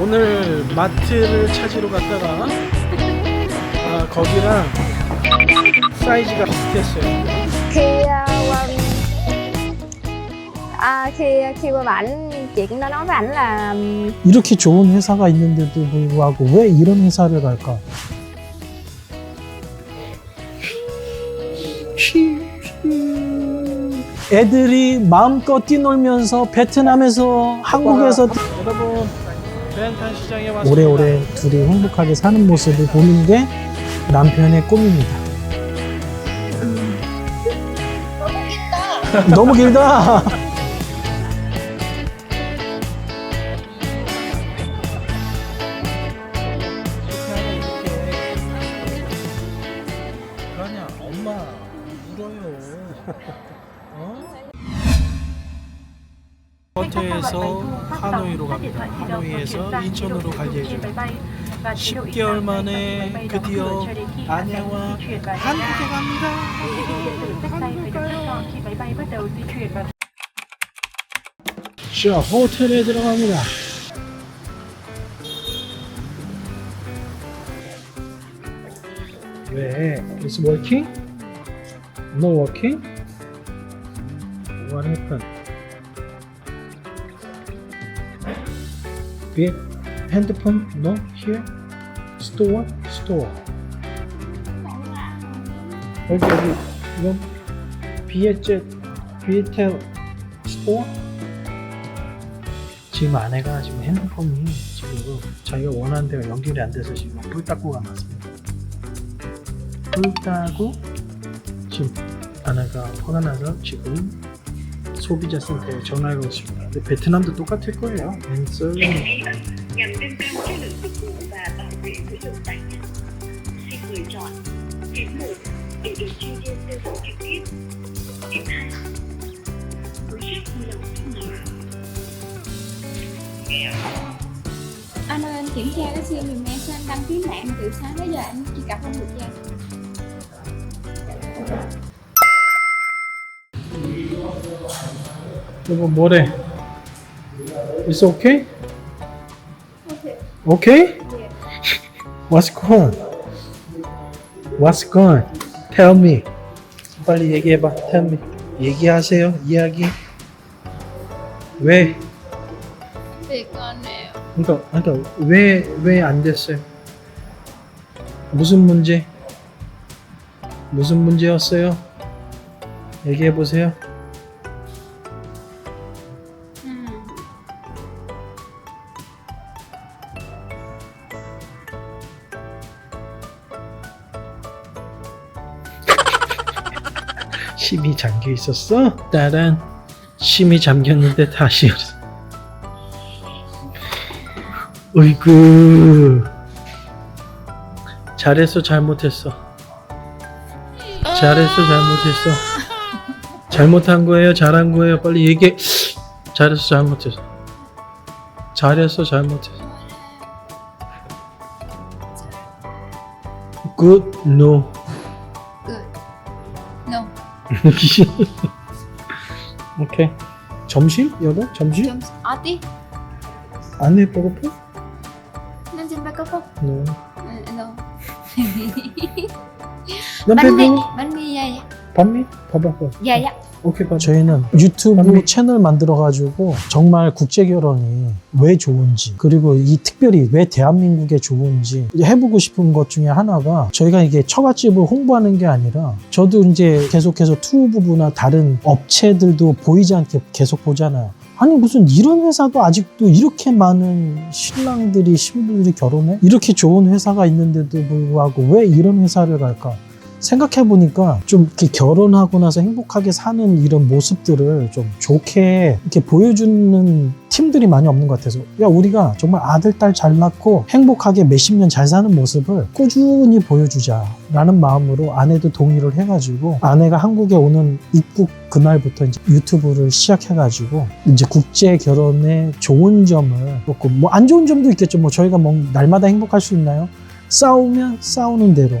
오늘 마트를 찾으러 갔다가 아, 거기랑 사이즈가 비슷했어요. khi ờ, qua à, khi khi qua ảnh chị cũng đã nói với ảnh là ừm, 이렇게 좋은 회사가 있는데도 불구하고 왜 이런 회사를 갈까? 애들이 마음껏 뛰놀면서 베트남에서 한국에서 여러분 오래오래 둘이 행복하게 사는 모습을 보는 게 남편의 꿈입니다. 너무 길다. 그러냐 엄마 울어요. 어? 호텔에서 하노이로 갑니다. 하노이에서 인천으로 갈 예정입니다. 10개월 만에 드디어 아내와 한국에 갑니다. 자, 호텔에 들어갑니다. 왜? Is working? No working? What happened? 비 핸드폰 no here. Store store. 여기 여기 이건 비에젯 비에텔 스토어 지금 아내가 지금 핸드폰이 지금 자기가 원하는 데가 연결이 안 돼서 지금 가놨습니다. 불 따고 지금 아내가 화가 나서 지금 소비자 센터에 전화를 걸었습니다. 근데 베트남도 똑같을 거예요. 앤서 nhằm nâng cao chất lượng dịch vụ và bảo vệ người dùng tại nhà. Xin lựa chọn điểm 1 để được chuyên viên tư vấn trực tiếp. Điểm 2 đối sách vui lòng thông báo. Anh ơi, anh kiểm tra cái sim giùm em sao anh đăng ký mạng từ sáng tới giờ anh truy cập không được nha. 이거 뭐래? It's okay? Okay? What's going? What's going? Tell me. 빨리 얘기해봐. Tell me. 얘기하세요. 이야기. 왜? 그러니까, 그러니까 왜왜 안 됐어요? 무슨 문제? 무슨 문제였어요? 얘기해 보세요. 잠겨 있었어? 딸은 심이 잠겼는데 다시 열었어. 어이구 잘했어 잘못했어 잘했어 잘못했어 잘못한 거예요 잘한 거예요 빨리 얘기해 잘했어 잘못했어 잘했어 잘못했어 good. No. 오케이 점심 여보 점심 Chấm ở tí. 안해 배고파? Nên xin ba có không? no Ừ, No. 난 Bánh mì, 배고파 bánh mì dày. 밥미? 봐봐 봐 Dày á. 오케이 봐봐 저희는 유튜브 아니. 채널 만들어가지고 정말 국제 결혼이 왜 좋은지 그리고 이 특별히 왜 대한민국에 좋은지 해보고 싶은 것 중에 하나가 저희가 이게 처갓집을 홍보하는 게 아니라 저도 이제 계속해서 투우 부부나 다른 업체들도 보이지 않게 계속 보잖아요. 아니 무슨 이런 회사도 아직도 이렇게 많은 신랑들이 신부들이 결혼해? 이렇게 좋은 회사가 있는데도 불구하고 왜 이런 회사를 갈까? 생각해 보니까 좀 이렇게 결혼하고 나서 행복하게 사는 이런 모습들을 좀 좋게 이렇게 보여주는 팀들이 많이 없는 것 같아서. 야 우리가 정말 아들 딸 잘 낳고 행복하게 몇십 년 잘 사는 모습을 꾸준히 보여주자라는 마음으로 아내도 동의를 해가지고 아내가 한국에 오는 입국 그날부터 이제 유튜브를 시작해가지고 이제 국제 결혼의 좋은 점을 뭐 안 좋은 점도 있겠죠. 뭐 저희가 뭐 날마다 행복할 수 있나요? 싸우면 싸우는 대로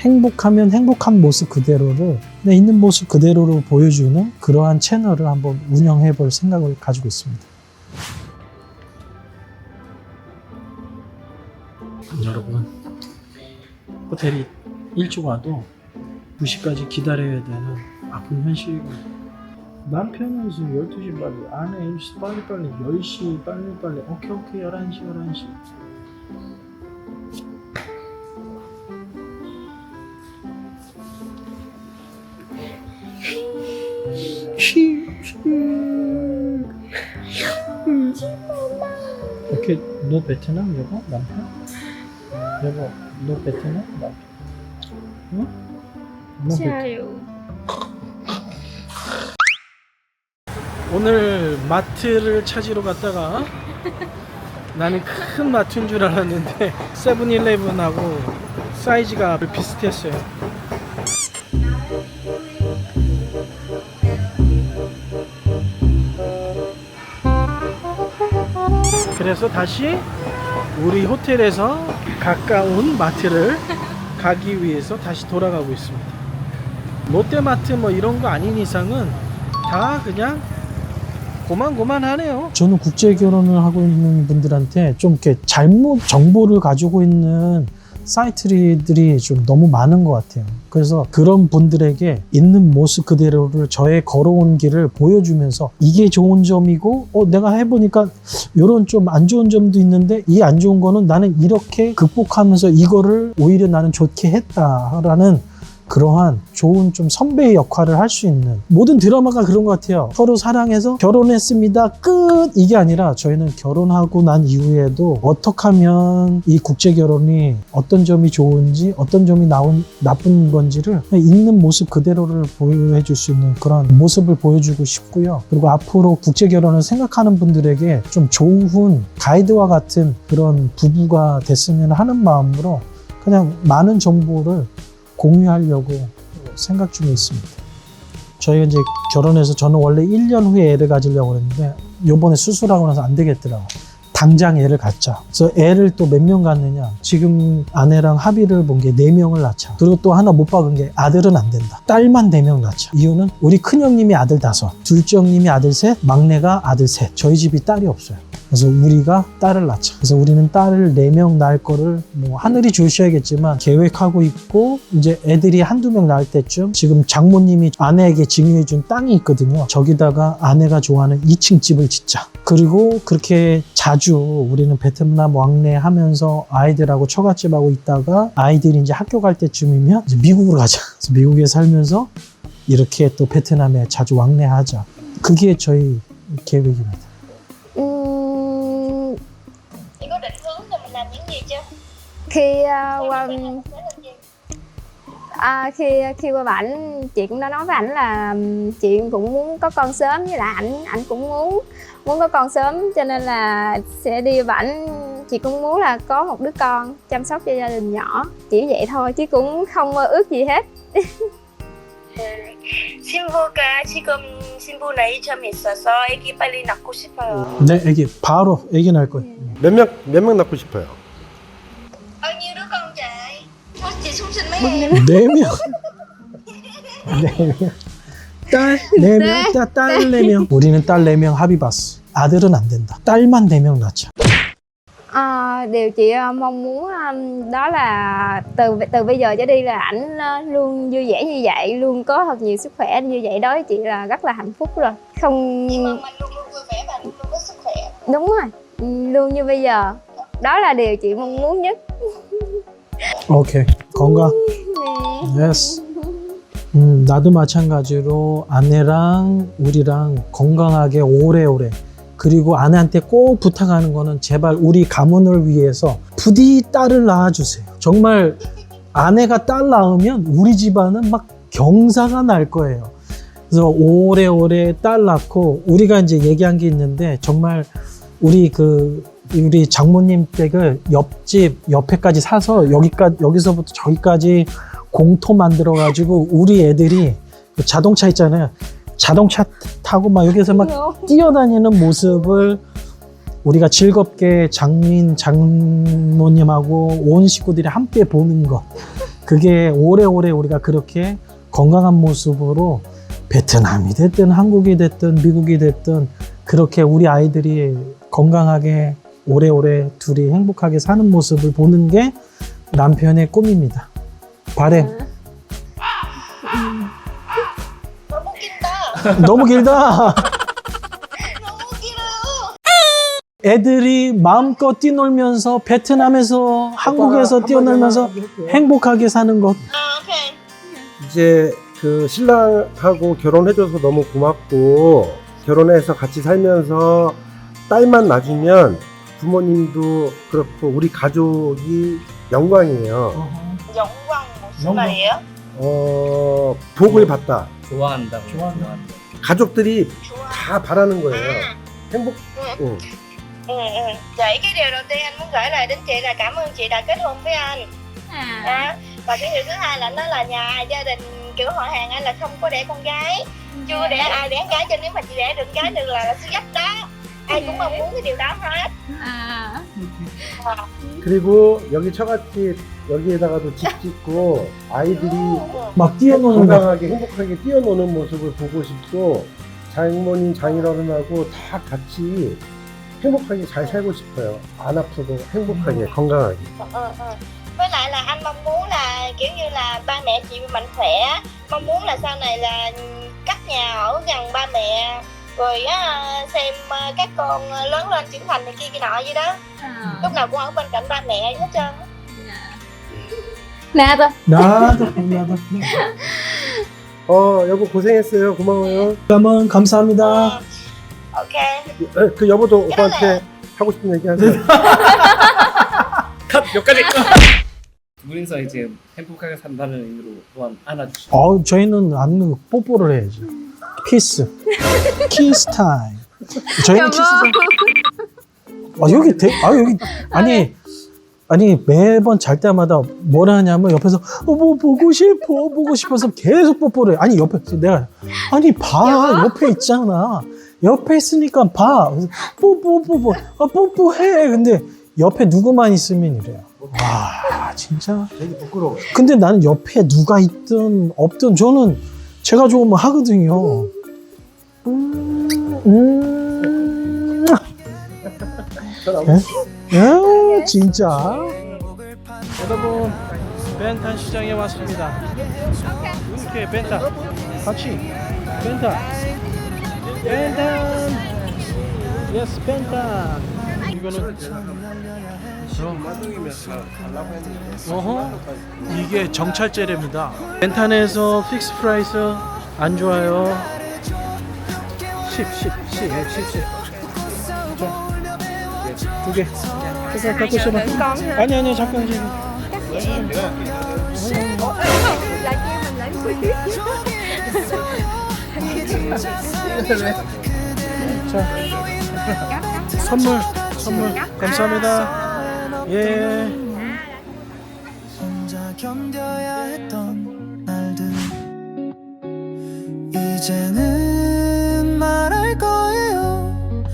행복하면 행복한 모습 그대로를 내 있는 모습 그대로를 보여주는 그러한 채널을 한번 운영해 볼 생각을 가지고 있습니다. 여러분 호텔이 일찍 와도 2시까지 기다려야 되는 아픈 현실이고. 남편은 지금 12시 빨리 아내 1시 빨리빨리 10시 빨리빨리. 오케이 오케이 11시 11시 오케이 너 베트남 여보 남편? 여보 너 베트남 남편? 응? 너 베트남 오늘 마트를 찾으러 갔다가 나는 큰 마트인 줄 알았는데 세븐일레븐하고 사이즈가 비슷했어요. 그래서 다시 우리 호텔에서 가까운 마트를 가기 위해서 다시 돌아가고 있습니다. 롯데마트 뭐 이런 거 아닌 이상은 다 그냥 고만고만하네요. 저는 국제 결혼을 하고 있는 분들한테 좀 이렇게 잘못 정보를 가지고 있는 사이트들이 좀 너무 많은 것 같아요. 그래서 그런 분들에게 있는 모습 그대로를 저의 걸어온 길을 보여주면서 이게 좋은 점이고, 어, 내가 해보니까 이런 좀 안 좋은 점도 있는데 이 안 좋은 거는 나는 이렇게 극복하면서 이거를 오히려 나는 좋게 했다라는 그러한 좋은 좀 선배의 역할을 할 수 있는 모든 드라마가 그런 것 같아요. 서로 사랑해서 결혼했습니다. 끝! 이게 아니라 저희는 결혼하고 난 이후에도 어떻게 하면 이 국제 결혼이 어떤 점이 좋은지 어떤 점이 나온 나쁜 건지를 있는 모습 그대로를 보여해 줄수 있는 그런 모습을 보여주고 싶고요. 그리고 앞으로 국제 결혼을 생각하는 분들에게 좀 좋은 가이드와 같은 그런 부부가 됐으면 하는 마음으로 그냥 많은 정보를 공유하려고 생각 중에 있습니다. 저희가 이제 결혼해서 저는 원래 1년 후에 애를 가지려고 했는데 요번에 수술하고 나서 안 되겠더라고. 당장 애를 갖자. 그래서 애를 또 몇 명 갖느냐. 지금 아내랑 합의를 본게 4명을 낳자. 그리고 또 하나 못 박은 게 아들은 안 된다. 딸만 4명 낳자. 이유는 우리 큰형님이 아들 다섯, 둘째 형님이 아들 셋, 막내가 아들 셋. 저희 집이 딸이 없어요. 그래서 우리가 딸을 낳자. 그래서 우리는 딸을 4명 낳을 거를 뭐 하늘이 주셔야겠지만 계획하고 있고 이제 애들이 한두 명 낳을 때쯤 지금 장모님이 아내에게 증여해 준 땅이 있거든요. 저기다가 아내가 좋아하는 2층 집을 짓자. 그리고 그렇게 자주 우리는 베트남 왕래 하면서 아이들하고 처갓집하고 있다가 아이들이 이제 학교 갈 때쯤이면 이제 미국으로 가자. 그래서 미국에 살면서 이렇게 또 베트남에 자주 왕래하자. 그게 저희 계획입니다. Là gì chưa? khi khi qua bển chị cũng đã nói với ảnh là chị cũng muốn có con sớm với lại ảnh ảnh cũng muốn muốn có con sớm cho nên là sẽ đi bển chị cũng muốn là có một đứa con chăm sóc cho gia đình nhỏ chỉ vậy thôi chứ cũng không mơ ước gì hết 신부가 지금 신부는 이점이 있어서 애기 빨리 낳고 싶어요. 네, 애기 바로 애기 낳을 거예요. 몇 명, 몇 명 낳고 싶어요? Bao nhiêu đứa con chị? Thôi chị xuống sinh mấy em. 네 명. 네 명. 딸, 네 명, 딸, 딸, 네 명. 우리는 딸 네 명 합의 봤어. 아들은 안 된다. 딸만 네 명 낳자. À, điều chị ờ, mong muốn ừm, đó là từ từ bây giờ trở đi là ảnh ờ, luôn vui vẻ như vậy luôn có thật nhiều sức khỏe như vậy đó với chị là rất là hạnh phúc rồi không Chị mong anh luôn luôn vui vẻ và luôn luôn có sức khỏe. đúng rồi ừm, luôn như bây giờ đó là điều chị mong muốn nhất 오케이. 건강. nè 예스. 음, 나도 마찬가지로 아내랑 우리랑 건강하게 오래오래 그리고 아내한테 꼭 부탁하는 거는 제발 우리 가문을 위해서 부디 딸을 낳아주세요. 정말 아내가 딸 낳으면 우리 집안은 막 경사가 날 거예요. 그래서 오래오래 딸 낳고 우리가 이제 얘기한 게 있는데 정말 우리 그 우리 장모님 댁을 옆집 옆에까지 사서 여기까지 여기서부터 저기까지 공터 만들어 가지고 우리 애들이 그 자동차 있잖아요. 자동차 타고 막 여기서 막 뛰어다니는 모습을 우리가 즐겁게 장인 장모님하고 온 식구들이 함께 보는 것 그게 오래오래 우리가 그렇게 건강한 모습으로 베트남이 됐든 한국이 됐든 미국이 됐든 그렇게 우리 아이들이 건강하게 오래오래 둘이 행복하게 사는 모습을 보는 게 남편의 꿈입니다. 바램. 너무 길다. 너무 길어요. 애들이 마음껏 뛰놀면서 베트남에서 한국에서 뛰어놀면서 행복하게 사는 것. 아, 오케이. 이제 그 신랑하고 결혼해줘서 너무 고맙고 결혼해서 같이 살면서 딸만 낳으면 부모님도 그렇고 우리 가족이 영광이에요. 영광 무슨 영광. 말이에요? 어 복을 받다. 좋아한다고. 좋아한다. 가족들이 좋아. 다 바라는 거예요. 행복. 응. Ừ, ừ. Vậy cái điều đầu tiên anh muốn gửi lời đến chị là cảm ơn chị đã kết hôn với anh. à À, và cái điều thứ hai là nó là nhà gia đình kiểu họ hàng anh là không có đẻ con gái. Chưa đẻ ai đẻ gái cho nếu mà chị đẻ được gái được là, là số dắt đó. Ai cũng mong muốn cái điều đó hết. à À. 그리고 여기 처갓집 여기에다가도 집 짓고 아이들이 막 뛰어노는 거. 건강하게 행복하게 뛰어노는 모습을 보고 싶고 장모님 장인어른하고 다 같이 행복하게 잘 살고 싶어요. 안 아프고 행복하게 건강하게. Ừ, ừ. Với lại là anh mong muốn là kiểu như là ba mẹ chị mạnh khỏe Mong muốn là sau này là cắt nhà ở gần ba mẹ Rồi á, xem các con lớn lên trưởng thành này kia kia nọ vậy đó à Lúc nào cũng ở bên cạnh ba mẹ hết trơn tôi 나도 나도. 어 여보 고생했어요. 고마워요. 감은 감사합니다. Ok 에, 그 여보도 오빠한테 하고 싶은 얘기 하세요. 컷! 여기까지! 둘이서 이제 행복하게 산다는 의미로 또한 안아주시고. 어, 저희는 안는 뽀뽀를 해야지. 키스. 키스 타임. 저희는 키스 타임. 아, 여기 대, 아, 여기, 아니, 아니, 매번 잘 때마다 뭐라 하냐면 옆에서, 어, 뭐, 보고 싶어, 보고 싶어서 계속 뽀뽀를 해. 아니, 옆에, 내가, 아니, 봐. 옆에 있잖아. 옆에 있으니까 봐. 뽀뽀, 뽀뽀, 아, 뽀뽀해. 근데 옆에 누구만 있으면 이래요. 와, 진짜. 되게 부끄러워. 근데 나는 옆에 누가 있든 없든 저는 제가 좋으면 하거든요. 음. 예? 예, 진짜. 여러분 벤탄 시장에 왔습니다. 이렇게 벤탄 같이 벤탄 벤탄 예스 벤탄 이거는 어허 이게 정찰제랍니다. 벤탄에서 픽스 프라이스 안 좋아요. 10 10 10 10 10 두 개. 잠깐 갖고 있어봐. 아니 아니 잠깐 지금. 자 선물 선물 감사합니다. 예. 혼자 견뎌야 했던 날들. 이제는 말할 거예요.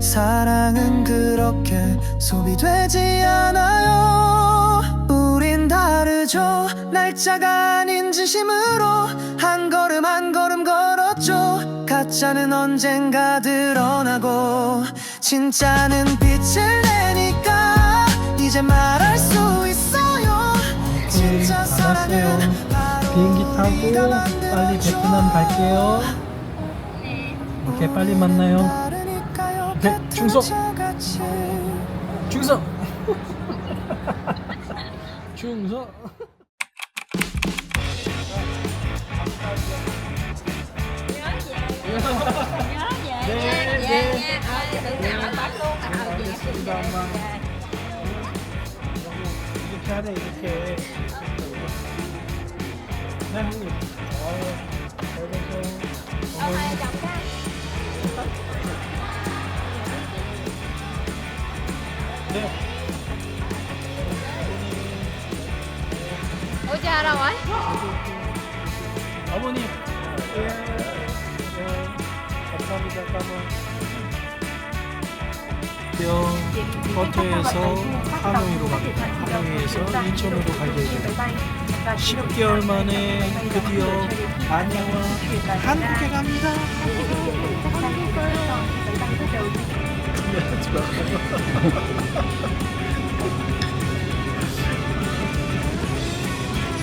사랑은 그렇게 소비되지 않아요. 우린 다르죠. 날짜가 아닌 진심으로 한 걸음 한 걸음 걸었죠. 가짜는 언젠가 드러나고 진짜는 빛을 내니까 이제 말할 수 있어요 진짜 사랑은 바로 비행기 타고. 빨리 베트남 갈게요. 이렇게 빨리 만나요. 오케이, 같은 충성. 충성. 충성. nha về nha thôi đừng nào bắt luôn về 이렇게. 네 형님. 어, 잘 보세요. ông ơi chồng cái 네. đâu rồi 어머니. 예. 예. 감사합니다. 까 만. 버터에서 하노이로 갑니다. 하노이에서 인천으로 갈 예정입니다. 10개월 만에 드디어 아내와 한국에 갑니다.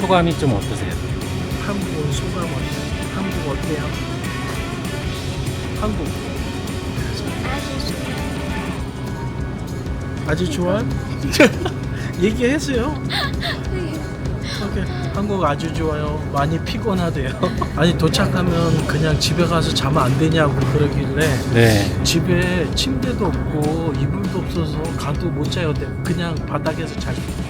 소감이 좀 어떠세요? 한국 소감 어때요? 한국 어때요? 한국 아주 좋아? 얘기했어요. 오케이. 한국 아주 좋아요. 많이 피곤하대요. 아니 도착하면 그냥 집에 가서 자면 안 되냐고 그러길래 네. 집에 침대도 없고 이불도 없어서 가도 못 자요. 그냥 바닥에서 있어요.